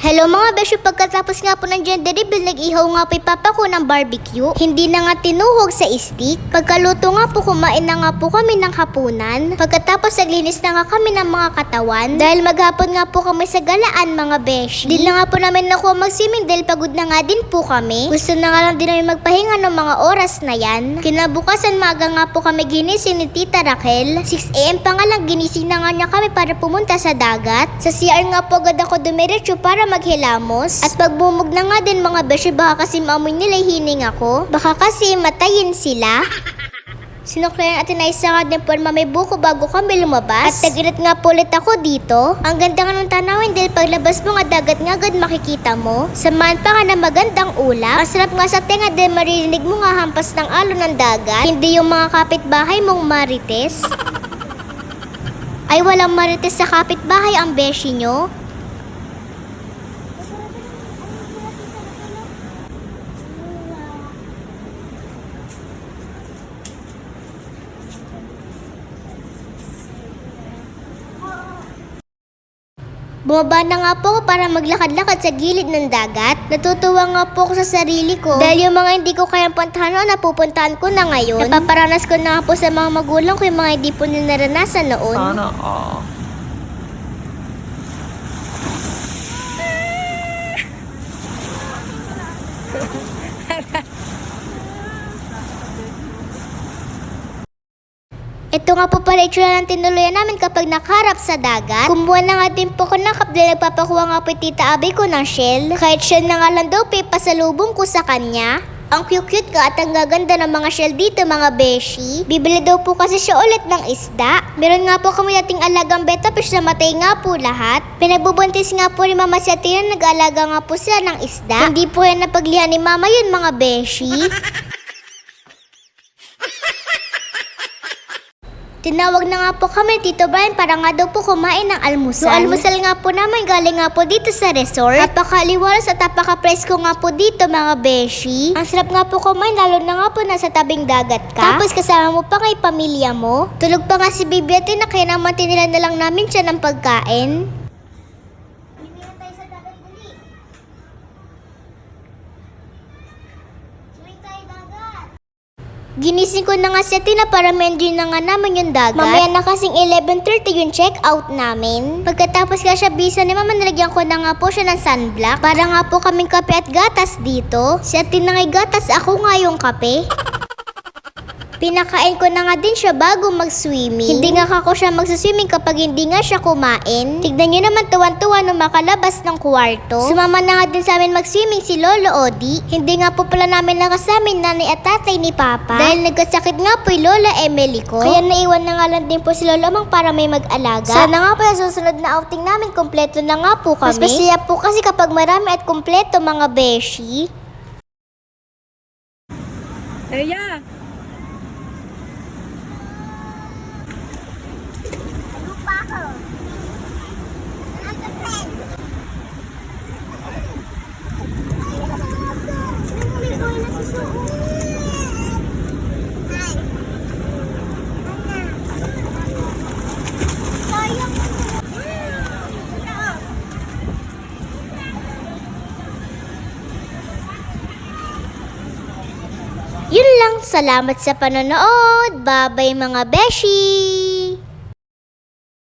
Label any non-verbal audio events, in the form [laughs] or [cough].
Hello mga besyo, pagkatapos nga po ng gender reveal, nag-ihaw nga po papa ko ng barbecue. Hindi na nga tinuhog sa stick. Pagkaluto nga po, kumain na nga po kami ng hapunan. Pagkatapos, naglinis na nga kami ng mga katawan. Dahil maghapon nga po kami sa galaan mga beshi. Di na nga po namin nakuha mag-swimming dahil pagod na nga din po kami. Gusto na nga lang din namin magpahinga ng mga oras na yan. Kinabukasan maaga nga po kami ginising ni Tita Raquel. 6am pa nga lang ginising na nga niya kami para pumunta sa dagat. Sa CR nga po agad ako dumiretso para maghilamos. At pagbumog na nga din mga beshi baka kasi maamoy nila hining ako. Baka kasi matayin sila. [laughs] Sinuklayan at inaisa nga din po may buko bago kami lumabas. At taginat nga po ulit ako dito. Ang ganda nga ng tanawin dahil paglabas mo nga dagat nga agad makikita mo. Samahan pa nga na magandang ulap. Masarap nga sa tenga dahil maririnig mo nga hampas ng alon ng dagat. Hindi yung mga kapitbahay mong marites. [laughs] Ay walang marites sa kapitbahay ang beshi nyo. Bumaba na nga po ako para maglakad-lakad sa gilid ng dagat. Natutuwa nga po ako sa sarili ko. Dahil yung mga hindi ko kayang puntahan noon, napupuntahan ko na ngayon. Napaparanas ko na nga po sa mga magulang ko yung mga hindi po nila naranasan noon. Sana all. [laughs] Ito nga po pala itsura ng tinuluyan namin kapag nakaharap sa dagat. Kumuha na nga din po ko ng cup nagpapakuha nga po tita Abby ko ng shell. Kahit shell na nga lang daw pasalubong ko sa kanya. Ang cute-cute ka at ang gaganda ng mga shell dito mga beshi. Bibili daw po kasi siya ulit ng isda. Meron nga po kami dating alagang beta fish na matay nga po lahat. Pinagbubuntis nga po ni Mama si nag-alaga nga po sila ng isda. Hindi po yan napaglihan ni Mama yun mga beshi. [laughs] Tinawag na nga po kami Tito Brian para nga daw po kumain ng almusal. Yung almusal nga po naman galing nga po dito sa resort. Napakaliwalas at napaka-presko nga po dito mga beshi. Ang sarap nga po kumain lalo na nga po nasa tabing dagat ka. Tapos kasama mo pa kay pamilya mo. Tulog pa nga si Bibi at na kaya naman tinila na lang namin siya ng pagkain. Ginising ko na nga si Tina para ma-enjoy na nga naman yung dagat. Mamaya na kasing 11.30 yung check-out namin. Pagkatapos nga siya bisa ni Mama, nalagyan ko na nga po siya ng sunblock. Para nga po kaming kape at gatas dito. Si Tina nga'y gatas, ako nga yung kape. Pinakain ko na nga din siya bago mag-swimming. Hindi nga ako siya magsaswimming kapag hindi nga siya kumain. Tignan nyo naman tuwan-tuwa nung makalabas ng kwarto. Sumama na nga din sa amin mag-swimming si Lolo Odi. Hindi nga po pala namin nakasamin nanay at tatay ni Papa. Dahil nagkasakit nga po yung Lola Emily ko. Kaya naiwan na nga lang din po si Lolo Amang para may mag-alaga. Sana nga po yung susunod na outing namin kompleto na nga po kami. Mas masaya po kasi kapag marami at kompleto mga beshi. Eya! Lang, salamat sa panonood. Bye-bye mga beshi!